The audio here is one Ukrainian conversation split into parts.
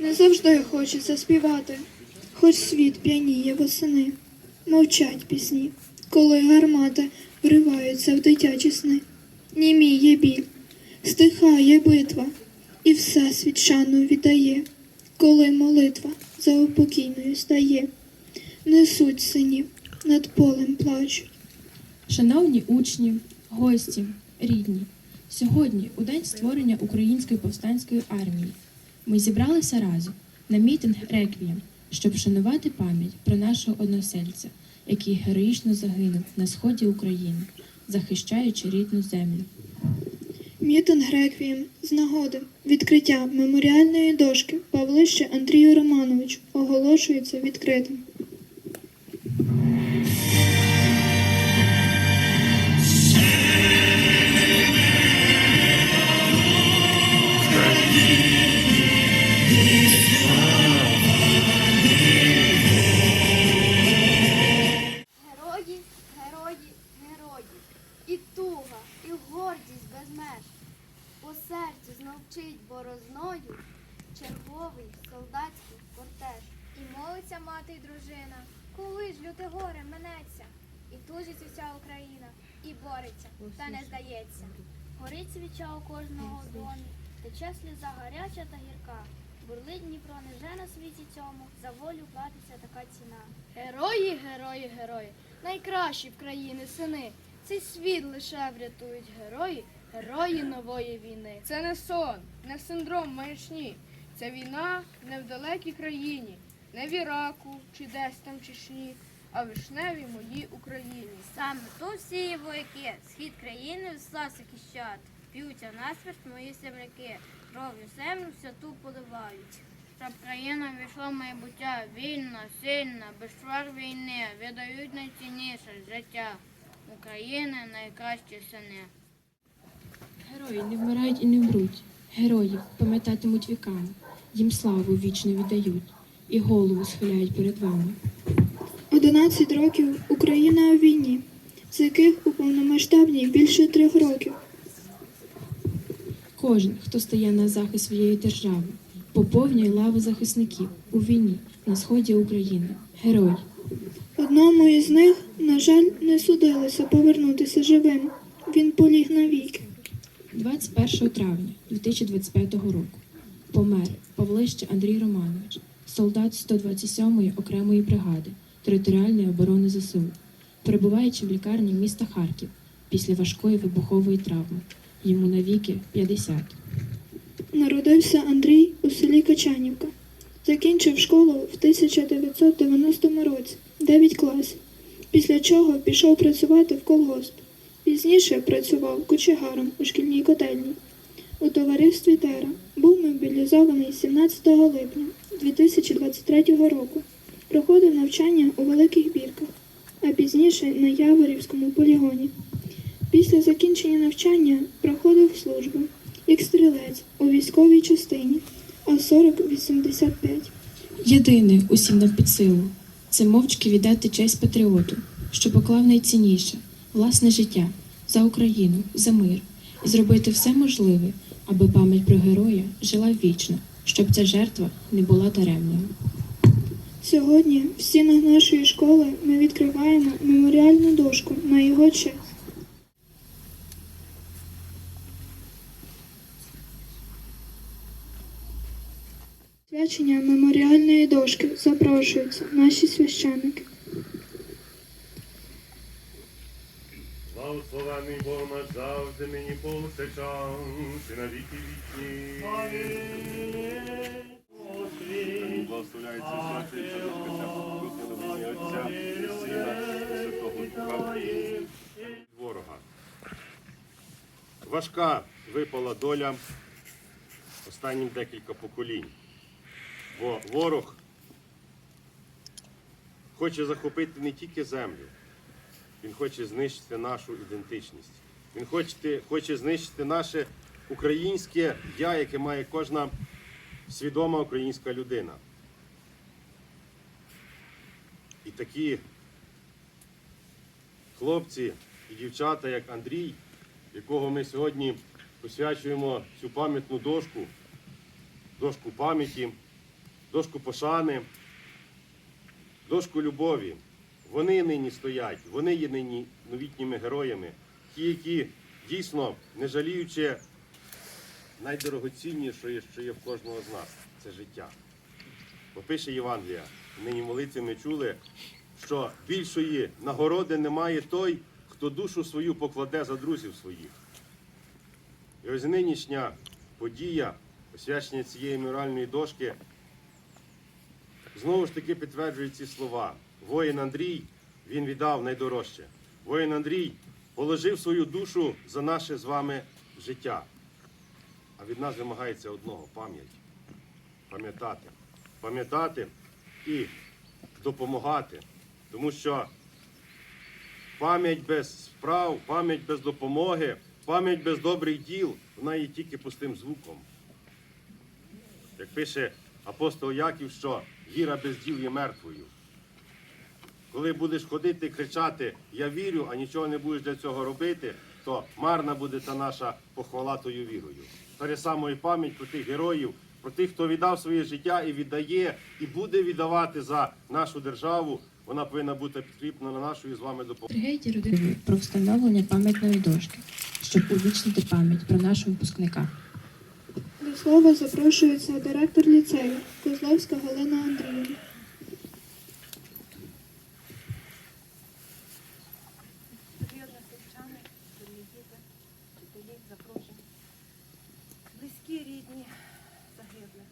Не завжди хочеться співати, хоч світ п'яніє восени. Мовчать пісні, коли гармати вриваються в дитячі сни. Німіє біль, стихає битва, і все світ шану віддає, коли молитва за упокійною стає. Несуть синів, над полем плачуть. Шановні учні, гості, рідні, сьогодні, у день створення Української повстанської армії, ми зібралися разом на мітинг Реквієм, щоб вшанувати пам'ять про нашого односельця, який героїчно загинув на сході України, захищаючи рідну землю. Мітинг Реквієм з нагоди відкриття меморіальної дошки Павлище Андрію Романовичу оголошується відкритим. Герої, герої, і туга, і гордість без меж. По серцю зновчить борозною черговий солдатський кортеж. І молиться мати й дружина, коли ж люте горе минеться, і тужить уся Україна, і бореться, та не здається. Горить свіча у кожного домі, тече сльоза гаряча та гірка. Бурлить Дніпро невже на світі цьому, за волю платиться така ціна. Герої, герої, герої, найкращі в країни сини. Цей світ лише врятують герої, герої нової війни. Це не сон, не синдром маячні. Ця війна не в далекій країні, не в Іраку чи десь там Чечні, а в вишневій моїй Україні. Саме тут всі вояки, схід країни весла захищати. П'ються насмерть мої земляки, кров'ю землю святу поливають. Щоб країна війшла в майбуття, вільна, сильна, без швар війни, віддають найцінніше життя. України найкращі сини. Герої не вмирають і не вмруть. Героїв пам'ятатимуть віками, їм славу вічно віддають і голову схиляють перед вами. 11 років Україна у війні, з яких у повномасштабній більше трьох років. Кожен, хто стає на захист своєї держави, поповнює лави захисників у війні на сході України. Герой. Одному із них, на жаль, не судилося повернутися живим. Він поліг навіки. 21 травня 2025 року помер Павлище Андрій Романович, солдат 127-ї окремої бригади територіальної оборони ЗСУ, перебуваючи в лікарні міста Харків після важкої вибухової травми. Йому навіки 50. Народився Андрій у селі Качанівка. Закінчив школу в 1990 році, 9 класів, після чого пішов працювати в колгосп. Пізніше працював кочегаром у шкільній котельні. У товаристві Тера був мобілізований 17 липня 2023 року. Проходив навчання у Великих Бірках, а пізніше на Яворівському полігоні. Після закінчення навчання проходив службу як стрілець у військовій частині А-4085. Єдине усім нам під силу це мовчки віддати честь патріоту, що поклав найцінніше власне життя за Україну, за мир і зробити все можливе, аби пам'ять про героя жила вічно, щоб ця жертва не була даремною. Сьогодні в стінах нашої школи ми відкриваємо меморіальну дошку на його честь. Свячення меморіальної дошки запрошуються наші священники. Благословений Бог наш завжди нині повсякчас, і на віки вічні. Ворога. Важка випала доля останнім декілька поколінь. Бо ворог хоче захопити не тільки землю, він хоче знищити нашу ідентичність. Він хоче, хоче знищити наше українське я, яке має кожна свідома українська людина. І такі хлопці і дівчата, як Андрій, якого ми сьогодні посвячуємо цю пам'ятну дошку, дошку пам'яті, дошку пошани, дошку любові. Вони нині стоять, вони є нині новітніми героями, ті, які дійсно, не жаліючи найдорогоціннішої, що є в кожного з нас, це життя. Бо пише Євангелія, нині молитві ми чули, що більшої нагороди немає той, хто душу свою покладе за друзів своїх. І ось нинішня подія, освячення цієї меморіальної дошки, знову ж таки підтверджує ці слова. Воїн Андрій, він віддав найдорожче. Воїн Андрій положив свою душу за наше з вами життя. А від нас вимагається одного пам'ять. Пам'ятати. Пам'ятати і допомагати. Тому що пам'ять без справ, пам'ять без допомоги, пам'ять без добрих діл, вона є тільки пустим звуком. Як пише апостол Яків, що віра без діл є мертвою. Коли будеш ходити кричати Я вірю, а нічого не будеш для цього робити, то марна буде та наша похвала тою вірою. Та само і пам'ять про тих героїв, про тих, хто віддав своє життя і віддає, і буде віддавати за нашу державу. Вона повинна бути підкріплена нашою з вами допомогою. Сергій родини про встановлення пам'ятної дошки, щоб увічнити пам'ять про нашого випускника. До слова запрошується директор ліцею Козловська Галина Андріївна. Близькі рідні загиблих.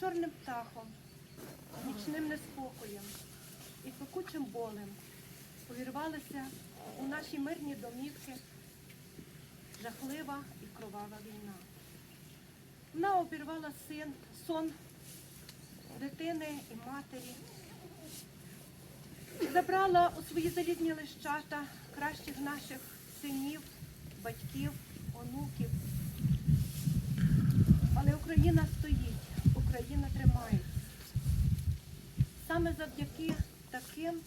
Чорним птахом, нічним неспокоєм і пекучим болем увірвалися у наші мирні домівки жахлива і кровава війна. Вона обірвала син, сон дитини і матері, забрала у свої залізні лищата кращих наших синів, батьків, онуків. Але Україна стоїть, Україна тримається. Саме завдяки таким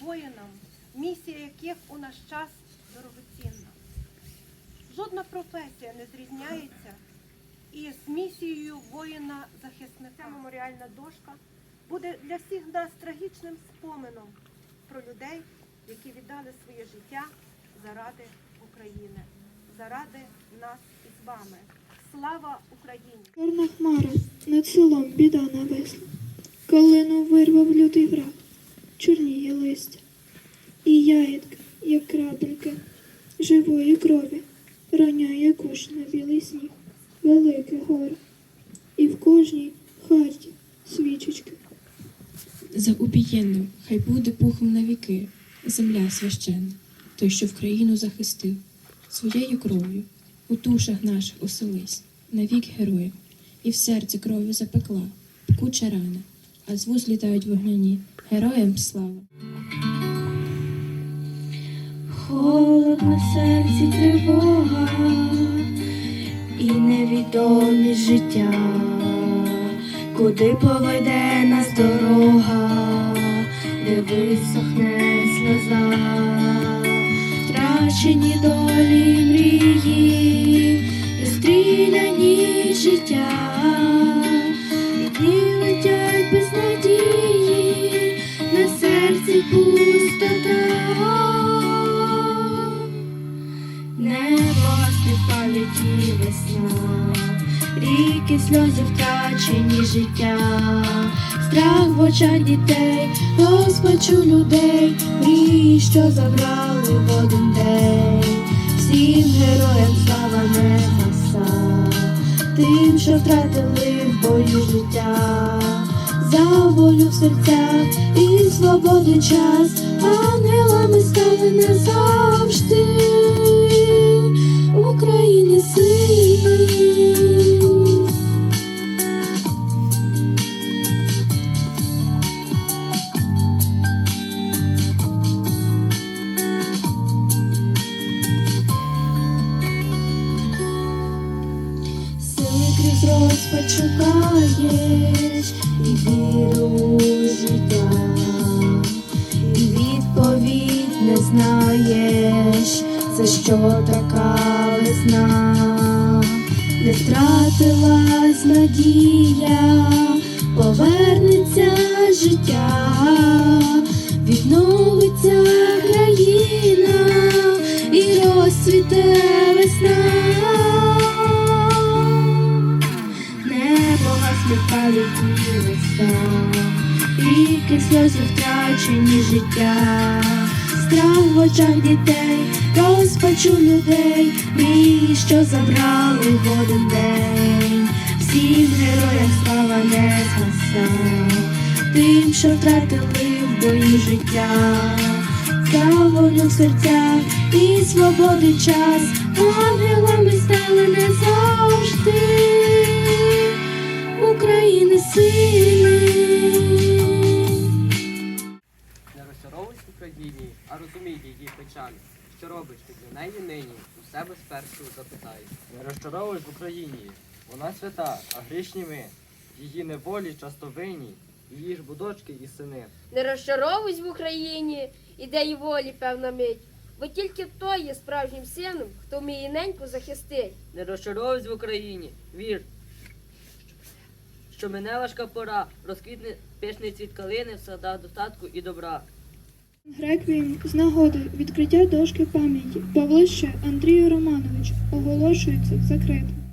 воїнам, місія яких у наш час дорогоцінна. Жодна професія не зрізняється із місією воїна-захисника. Ця меморіальна дошка буде для всіх нас трагічним споменом про людей, які віддали своє життя заради України, заради нас із вами. Слава Україні! Чорна хмара над селом біда нависла. Калину вирвав лютий враг, чорніє листя. І ягідка, як крапельки, живої крові, роняє куш на білий сніг, велике горе. І в кожній хаті свічечки. За убієнним хай буде пухом на віки, земля священна, той, що в країну захистив, своєю кров'ю у душах наших оселись, навік героїв, і в серці кров'ю запекла, пекуча рана, а з вуз літають вогняні, героям слава. Холод на серці тривога і невідомість життя, куди поведе нас дорога, де висохне сльоза, втрачені долі весна, ріки сльози втрачені життя, страх в очах дітей, розпачу людей, мрії, що забрали в один день, всім героям слава не гаса, тим, що втратили в бою життя, за волю в серцях і свободу час, ангелами стали назавжди. Господь шукаєш і віру життя, і відповідь не знаєш, за що така весна, не втратилась надія, повернеться життя, відновиться. Очах дітей, розпачу людей, мрії, що забрали в один день, всім героям слава не згаса, тим, що втратили в бою життя, за волю в серцях і свободи час, ангелами стали не завжди. України сини. Розчаровуйся а розумій її печаль. Що робиш ти для неї нині? У себе спершу запитай. Не розчаровуйся в Україні. Вона свята, а грішні ми. Її неволі часто винні, її ж будочки і сини. Не розчаровуйся в Україні, ідеї волі певна мить. Бо тільки той є справжнім сином, хто вміє неньку захистить. Не розчаровуйся в Україні, вір, що мене важка пора, розквітне пишний цвіт калини в садах достатку і добра. Реквієм з нагоди відкриття дошки пам'яті Павлище Андрію Романовичу оголошується закритим.